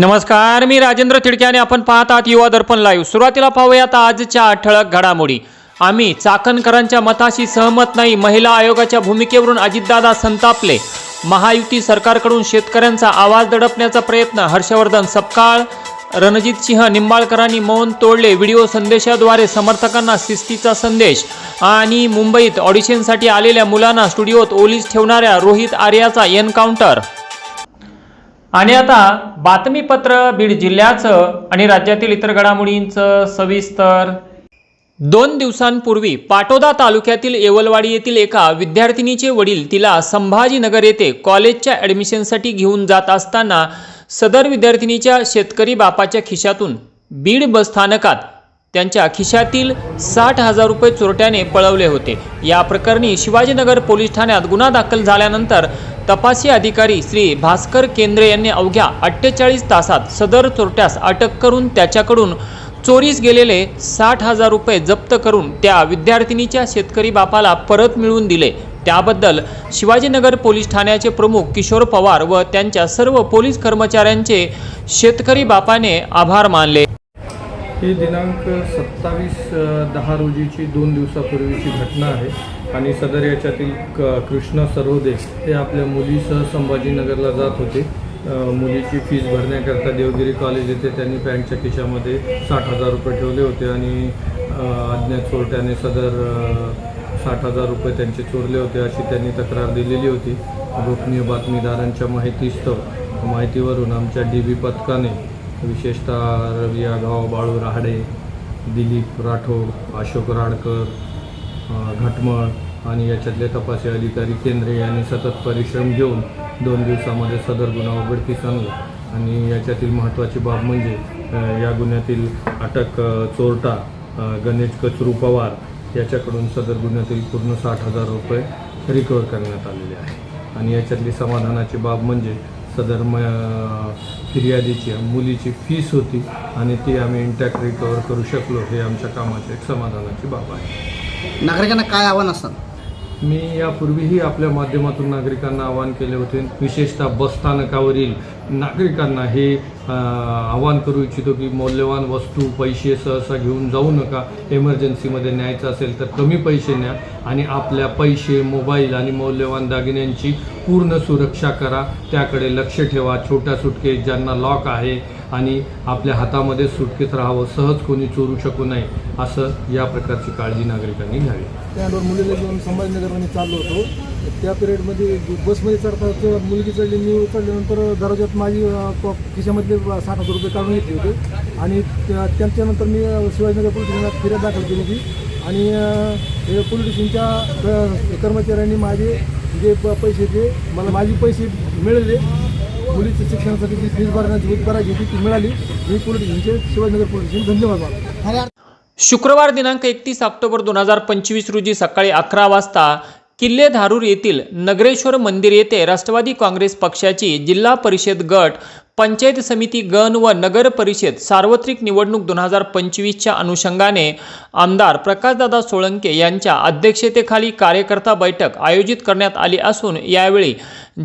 नमस्कार मी राजेंद्र तिडक्याने आणि आपण पाहत आहात युवा दर्पण लाईव्ह सुरुवातीला पाहूयात आजच्या ठळक घडामोडी. आम्ही चाकणकरांच्या मताशी सहमत नाही. महिला आयोगाच्या भूमिकेवरून अजितदादा संतापले. महायुती सरकारकडून शेतकऱ्यांचा आवाज दडपण्याचा प्रयत्न. हर्षवर्धन सपकाळ रणजित सिंह निंबाळकरांनी मौन तोडले. व्हिडिओ संदेशाद्वारे समर्थकांना शिस्तीचा संदेश. आणि मुंबईत ऑडिशनसाठी आलेल्या मुलांना स्टुडिओत ओलीस ठेवणाऱ्या रोहित आर्याचा एन्काउंटर आणि आता बातमीपत्र बीड जिल्ह्याचं आणि राज्यातील इतर घडामोडींचं सविस्तर. दोन दिवसांपूर्वी पाटोदा तालुक्यातील येवलवाडी येथील एका विद्यार्थिनीचे वडील तिला संभाजीनगर येथे कॉलेजच्या ॲडमिशनसाठी घेऊन जात असताना सदर विद्यार्थिनीच्या शेतकरी बापाच्या खिशातून बीड बसस्थानकात त्यांच्या खिशातील साठ हजार रुपये चोरट्याने पळवले होते. या प्रकरणी शिवाजीनगर पोलीस ठाण्यात गुन्हा दाखल झाल्यानंतर तपासी अधिकारी श्री भास्कर केंद्रे यांनी अवघ्या अठ्ठेचाळीस तासात सदर चोरट्यास अटक करून त्याच्याकडून चोरीस गेलेले साठ हजार रुपये जप्त करून त्या विद्यार्थिनीच्या शेतकरी बापाला परत मिळवून दिले. त्याबद्दल शिवाजीनगर पोलीस ठाण्याचे प्रमुख किशोर पवार व त्यांच्या सर्व पोलीस कर्मचाऱ्यांचे शेतकरी बापाने आभार मानले. ही दिनांक सत्तावीस दहा रोजीची दोन दिवसापूर्वीची घटना आहे. आणि सदर याच्यातील क कृष्ण सरोदे हे आपल्या मुलीसह संभाजीनगरला जात होते. मुलीची फीस भरण्याकरता देवगिरी कॉलेज येथे त्यांनी पॅन्टच्या खिशामध्ये साठ हजार रुपये ठेवले होते आणि अज्ञात चोरट्याने सदर साठ हजार रुपये त्यांचे चोरले होते अशी त्यांनी तक्रार दिलेली होती. गोपनीय बातमीदारांच्या माहितीस्तव माहितीवरून आमच्या डी बी पथकाने विशेषतः रवी आगाव बाळू राहाडे दिलीप राठोड अशोक राडकर घटमळ आणि याच्यातले तपासी अधिकारी केंद्रे यांनी सतत परिश्रम घेऊन दोन दिवसामध्ये सदर गुन्हा उघडकीस आणला. आणि याच्यातील महत्त्वाची बाब म्हणजे या गुन्ह्यातील अटक चोरटा गणेश कचरू पवार याच्याकडून सदर गुन्ह्यातील पूर्ण साठ हजार रुपये रिकवर करण्यात आलेले आहे. आणि याच्यातली समाधानाची बाब म्हणजे सदर म फिर्यादीची मुलीची फीस होती आणि ती आम्ही इंटॅक्ट रिकवर करू शकलो हे आमच्या कामाची एक समाधानाची बाब आहे. नागरिकांना काय आव्हान असतात? मी यापूर्वीही आपल्या माध्यमातून नागरिकांना आवाहन केले होते. विशेषतः बसस्थानकावरील नागरिकांना हे आवाहन करू इच्छितो की मौल्यवान वस्तू पैसे सहसा घेऊन जाऊ नका. एमर्जन्सीमध्ये न्यायचं असेल तर कमी पैसे न्या आणि आपल्या पैसे मोबाईल आणि मौल्यवान दागिन्यांची पूर्ण सुरक्षा करा. त्याकडे लक्ष ठेवा. छोट्या सुटकेस ज्यांना लॉक आहे आणि आपल्या हातामध्ये सुटकेस राहावं सहज कोणी चोरू शकू नये असं या प्रकारची काळजी नागरिकांनी घ्यावी. त्यानंतर मुलीला घेऊन संभाजीनगरमध्ये चाललो होतो. त्या पिरियडमध्ये बसमध्ये चढता मुलगी चढली मी उचलल्यानंतर दरवाज्यात माझी खिशामधले साठ हजार रुपये काढून घेतले होते. आणि त्या- त्यांच्यानंतर मी शिवाजीनगर पोलीस स्टेशनात फिर्याद दाखल केली होती. आणि पोलीस स्टेशनच्या कर्मचाऱ्यांनी माझे जे प- पैसे ते मला माझे पैसे मिळाले. मुलीच्या शिक्षणासाठी जी फीज भरण्याची भरायची होती ती मिळाली ही पोलीस म्हणजे शिवाजीनगर पोलीस म्हणजे धन्यवाद मानतो. शुक्रवार दिनांक एकतीस ऑक्टोबर दोन हजार पंचवीस रोजी सकाळी अकरा वाजता किल्ले धारूर येथील नगरेश्वर मंदिर येथे राष्ट्रवादी काँग्रेस पक्षाची जिल्हा परिषद गट पंचायत समिती गण व नगर परिषद सार्वत्रिक निवडणूक दोन हजार पंचवीसच्या अनुषंगाने आमदार प्रकाशदादा सोळंके यांच्या अध्यक्षतेखाली कार्यकर्ता बैठक आयोजित करण्यात आली असून यावेळी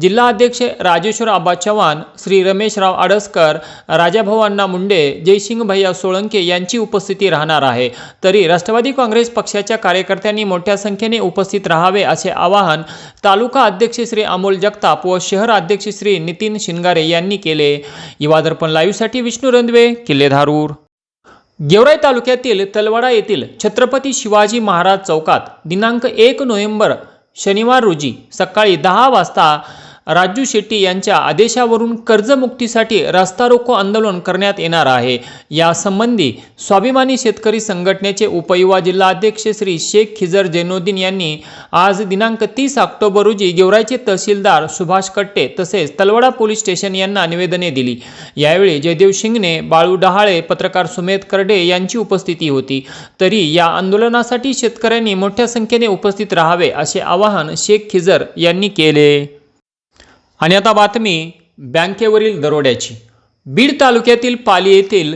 जिल्हा अध्यक्ष राजेश्वर आबा चव्हाण श्री रमेशराव आडसकर राजाभाऊ अण्णा मुंडे जयसिंग भैया सोळंके यांची उपस्थिती राहणार आहे. तरी राष्ट्रवादी काँग्रेस पक्षाच्या कार्यकर्त्यांनी मोठ्या संख्येने उपस्थित राहावे असे आवाहन तालुका अध्यक्ष श्री अमोल जगताप व शहर अध्यक्ष श्री नितीन शिंगारे यांनी केले. युवा दर्पण लाईव्हसाठी विष्णू रंधवे किल्ले धारूर. गेवराई तालुक्यातील तलवाडा येथील छत्रपती शिवाजी महाराज चौकात दिनांक एक नोव्हेंबर शनिवार रोजी सकाळी दहा वाजता राजू शेट्टी यांच्या आदेशावरून कर्जमुक्तीसाठी रस्ता रोको आंदोलन करण्यात येणार आहे. यासंबंधी स्वाभिमानी शेतकरी संघटनेचे उपयुवा जिल्हाध्यक्ष श्री शेख खिजर जैनुद्दीन यांनी आज दिनांक तीस ऑक्टोबर रोजी गेवराईचे तहसीलदार सुभाष कट्टे तसेच तलवाडा पोलीस स्टेशन यांना निवेदने दिली. यावेळी जयदेव शिंगणे बाळू डहाळे पत्रकार सुमेध करडे यांची उपस्थिती होती. तरी या आंदोलनासाठी शेतकऱ्यांनी मोठ्या संख्येने उपस्थित राहावे असे आवाहन शेख खिजर यांनी केले. आणि आता बातमी बँकेवरील दरोड्याची. बीड तालुक्यातील पाली येथील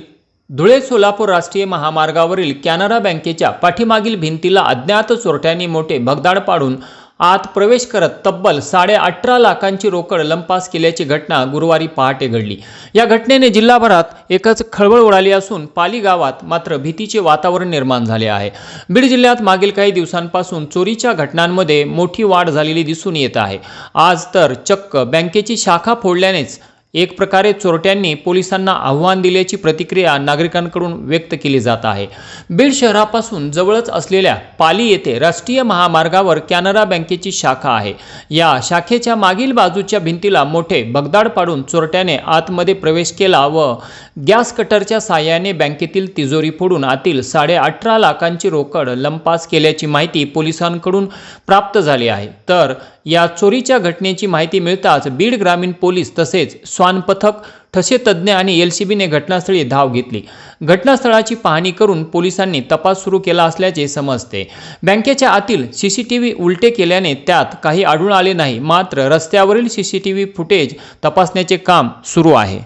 धुळे सोलापूर राष्ट्रीय महामार्गावरील कॅनरा बँकेच्या पाठीमागील भिंतीला अज्ञात चोरट्यांनी मोठे भगदाड पाडून आत प्रवेश करत तब्बल साडे अठरा लाखांची रोकड लंपास केल्याची घटना गुरुवारी पहाटे घडली. या घटनेने जिल्हाभरात एकच खळबळ उडाली असून पाली गावात मात्र भीतीचे वातावरण निर्माण झाले आहे. बीड जिल्ह्यात मागील काही दिवसांपासून चोरीच्या घटनांमध्ये मोठी वाढ झालेली दिसून येत आहे. आज तर चक्क बँकेची शाखा फोडल्यानेच एक प्रकारे चोरट्यांनी पोलिसांना आव्हान दिल्याची प्रतिक्रिया नागरिकांकडून व्यक्त केली जात आहे. बीड शहरापासून जवळच असलेल्या पाली येथे राष्ट्रीय महामार्गावर कॅनरा बँकेची शाखा आहे. या शाखेच्या मागील बाजूच्या भिंतीला मोठे भगदाड पाडून चोरट्याने आतमध्ये प्रवेश केला व गॅस कटरच्या साहाय्याने बँकेतील तिजोरी फोडून आतील साडे अठरा लाखांची रोकड लंपास केल्याची माहिती पोलिसांकडून प्राप्त झाली आहे. तर या चोरीच्या घटनेची माहिती मिळताच बीड ग्रामीण पोलीस तसेच स्वान पथक ठसे तज्ज्ञ आणि एल सी बीने घटनास्थळी धाव घेतली. घटनास्थळाची पाहणी करून पोलिसांनी तपास सुरू केला असल्याचे समजते. बँकेच्या आतील सी सी टी व्ही उलटे केल्याने त्यात काही आढळून आले नाही मात्र रस्त्यावरील C C T V footage तपासण्याचे काम सुरू आहे.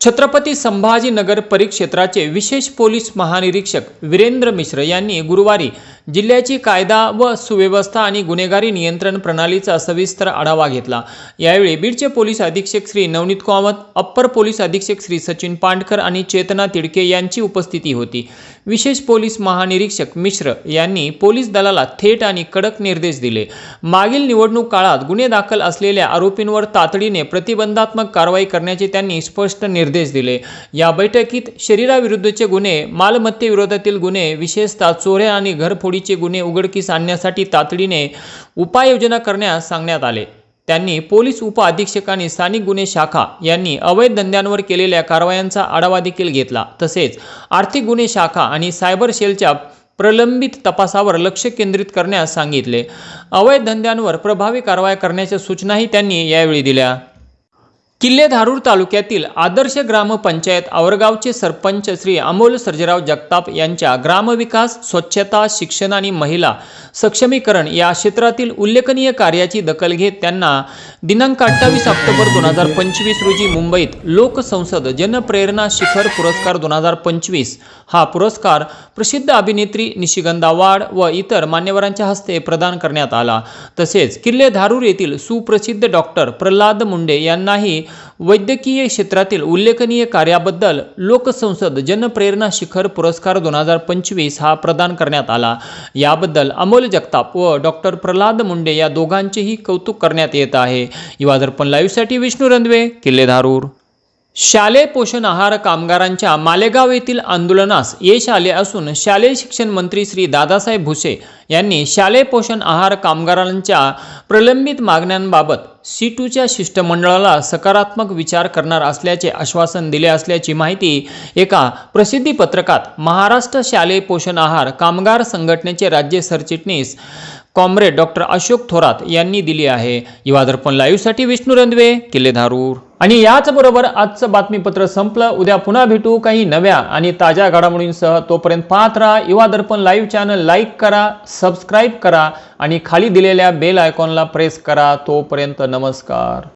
छत्रपती संभाजीनगर परिक्षेत्राचे विशेष पोलीस महानिरीक्षक वीरेंद्र मिश्र यांनी गुरुवारी जिल्ह्याची कायदा व सुव्यवस्था आणि गुन्हेगारी नियंत्रण प्रणालीचा सविस्तर आढावा घेतला. यावेळी बीडचे पोलीस अधीक्षक श्री नवनीत कामत अप्पर पोलीस अधीक्षक श्री सचिन पांडकर आणि चेतना तिडके यांची उपस्थिती होती. विशेष पोलीस महानिरीक्षक मिश्र यांनी पोलीस दलाला थेट आणि कडक निर्देश दिले. मागील निवडणूक काळात गुन्हे दाखल असलेल्या आरोपींवर तातडीने प्रतिबंधात्मक कारवाई करण्याचे त्यांनी स्पष्ट निर्देश दिले. या बैठकीत शरीराविरुद्धचे गुन्हे मालमत्तेविरोधातील गुन्हे विशेषतः चोऱ्या आणि घरफोडी घरफोडीचे गुन्हे उघडकीस आणण्यासाठी तातडीने उपाययोजना करण्यास सांगण्यात आले. त्यांनी पोलीस उप आणि स्थानिक गुन्हे शाखा यांनी अवैध धंद्यांवर केलेल्या कारवायांचा आढावा देखील घेतला. तसेच आर्थिक गुन्हे शाखा आणि सायबर सेलच्या प्रलंबित तपासावर लक्ष केंद्रित करण्यास सांगितले. अवैध धंद्यांवर प्रभावी कारवाई करण्याच्या सूचनाही त्यांनी यावेळी दिल्या. किल्ले धारूर तालुक्यातील आदर्श ग्रामपंचायत आवरगावचे सरपंच श्री अमोल सर्जेराव जगताप यांच्या ग्रामविकास स्वच्छता शिक्षण आणि महिला सक्षमीकरण या क्षेत्रातील उल्लेखनीय कार्याची दखल घेत त्यांना दिनांक अठ्ठावीस ऑक्टोबर दोन हजार पंचवीस रोजी मुंबईत लोकसंसद जनप्रेरणा शिखर पुरस्कार दोन हजार पंचवीस हा पुरस्कार प्रसिद्ध अभिनेत्री निशिगंधा वाड व इतर मान्यवरांच्या हस्ते प्रदान करण्यात आला. तसेच किल्ले धारूर येथील सुप्रसिद्ध डॉक्टर प्रल्हाद मुंडे यांनाही वैद्यकीय क्षेत्रातील उल्लेखनीय कार्याबद्दल लोकसंसद जनप्रेरणा शिखर पुरस्कार दोन हजार पंचवीस हा प्रदान करण्यात आला. याबद्दल अमोल जगताप व डॉक्टर प्रल्हाद मुंडे या दोघांचेही कौतुक करण्यात येत आहे. युवा दर्पण लाईव्हसाठी विष्णू रंधवे किल्ले धारूर शालेय पोषण आहार कामगारांच्या मालेगाव येथील आंदोलनास यश आले असून शालेय शिक्षण मंत्री श्री दादासाहेब भुसे यांनी शालेय पोषण आहार कामगारांच्या प्रलंबित मागण्यांबाबत सी टूच्या शिष्टमंडळाला सकारात्मक विचार करणार असल्याचे आश्वासन दिले असल्याची माहिती एका प्रसिद्धी पत्रकात महाराष्ट्र शालेय पोषण आहार कामगार संघटनेचे राज्य सरचिटणीस कॉम्रेड डॉक्टर अशोक थोरात यांनी दिली आहे. युवा दर्पण लाईव्हसाठी विष्णू रंधवे किल्ले धारूर. आणि याचबरोबर आजचं बातमीपत्र संपलं. उद्या पुन्हा भेटू काही नव्या आणि ताज्या घडामोडींसह. तोपर्यंत पाहत राहा Yuva Darpan live channel. Like करा सबस्क्राईब करा आणि खाली दिलेल्या बेल आयकॉनला प्रेस करा. तोपर्यंत नमस्कार.